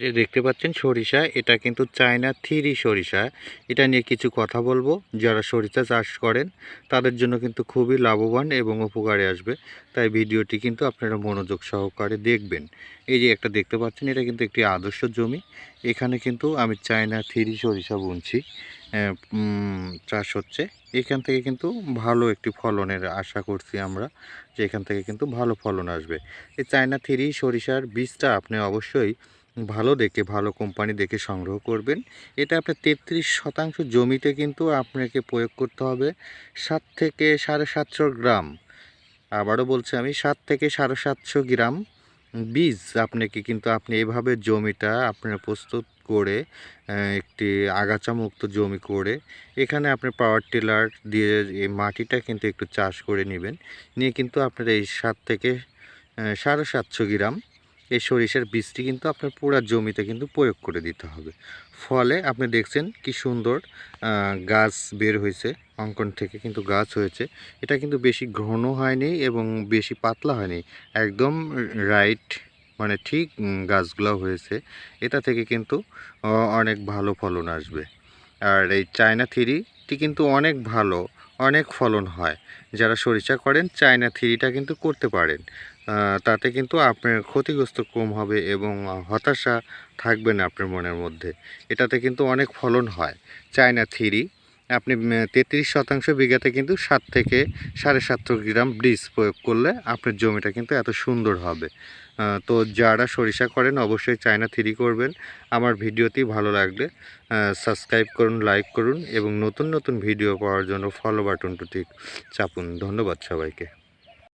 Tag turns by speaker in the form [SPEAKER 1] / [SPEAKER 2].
[SPEAKER 1] যে দেখতে পাচ্ছেন সরিষা, এটা কিন্তু চায়না থ্রি সরিষা। এটা নিয়ে কিছু কথা বলব। যারা সরিষা চাষ করেন, তাদের জন্য কিন্তু খুবই লাভবান এবং উপকারে আসবে। তাই ভিডিওটি কিন্তু আপনারা মনোযোগ সহকারে দেখবেন। এই যে একটা দেখতে পাচ্ছেন, এটা কিন্তু একটি আদর্শ জমি। এখানে কিন্তু আমি চায়না থ্রি সরিষা বুনছি। চাষ হচ্ছে। এখান থেকে কিন্তু ভালো একটি ফলনের আশা করছি আমরা যে এখান থেকে কিন্তু ভালো ফলন আসবে। এই চায়না থ্রি সরিষার বীজটা আপনি অবশ্যই ভালো দেখে, ভালো কোম্পানি দেখে সংগ্রহ করবেন। এটা আপনার তেত্রিশ শতাংশ জমিতে কিন্তু আপনাকে প্রয়োগ করতে হবে সাত থেকে সাড়ে সাতশো গ্রাম। আবারও বলছি আমি, সাত থেকে সাড়ে সাতশো গ্রাম বীজ আপনাকে কিন্তু আপনি এভাবে জমিটা আপনার প্রস্তুত করে একটি আগাছামুক্ত জমি করে, এখানে আপনি পাওয়ার টিলার দিয়ে এই মাটিটা কিন্তু একটু চাষ করে নেবেন। নিয়ে কিন্তু আপনার এই সাত থেকে সাড়ে সাতশো গ্রাম এই সরিষার বীজটি কিন্তু আপনার পুরো জমিতে কিন্তু প্রয়োগ করে দিতে হবে। ফলে আপনি দেখছেন কি সুন্দর গাছ বের হয়েছে, অঙ্কন থেকে কিন্তু গাছ হয়েছে। এটা কিন্তু বেশি ঘন হয়নি এবং বেশি পাতলা হয়নি। একদম রাইট মানে ঠিক গাছগুলো হয়েছে। এটা থেকে কিন্তু অনেক ভালো ফলন আসবে। আর এই চায়না থ্রিটি কিন্তু অনেক ভালো। অনেক ফলন হয়। যারা সরিষা করেন, চায়না থ্রিটা কিন্তু করতে পারেন। তাতে কিন্তু আপনার ক্ষতিগ্রস্ত কম হবে এবং হতাশা থাকবে না আপনার মনের মধ্যে। এটাতে কিন্তু অনেক ফলন হয়। চায়না থ্রি আপনি তেত্রিশ শতাংশ বিঘাতে কিন্তু সাত থেকে সাড়ে সাতশো গ্রাম ব্রিজ প্রয়োগ করলে আপনার জমিটা কিন্তু এত সুন্দর হবে। তো যারা সরিষা করেন অবশ্যই চায়না থ্রি করবেন। আমার ভিডিওটি ভালো লাগলে সাবস্ক্রাইব করুন, লাইক করুন এবং নতুন নতুন ভিডিও পাওয়ার জন্য ফলো বাটনটি ঠিক চাপুন। ধন্যবাদ সবাইকে।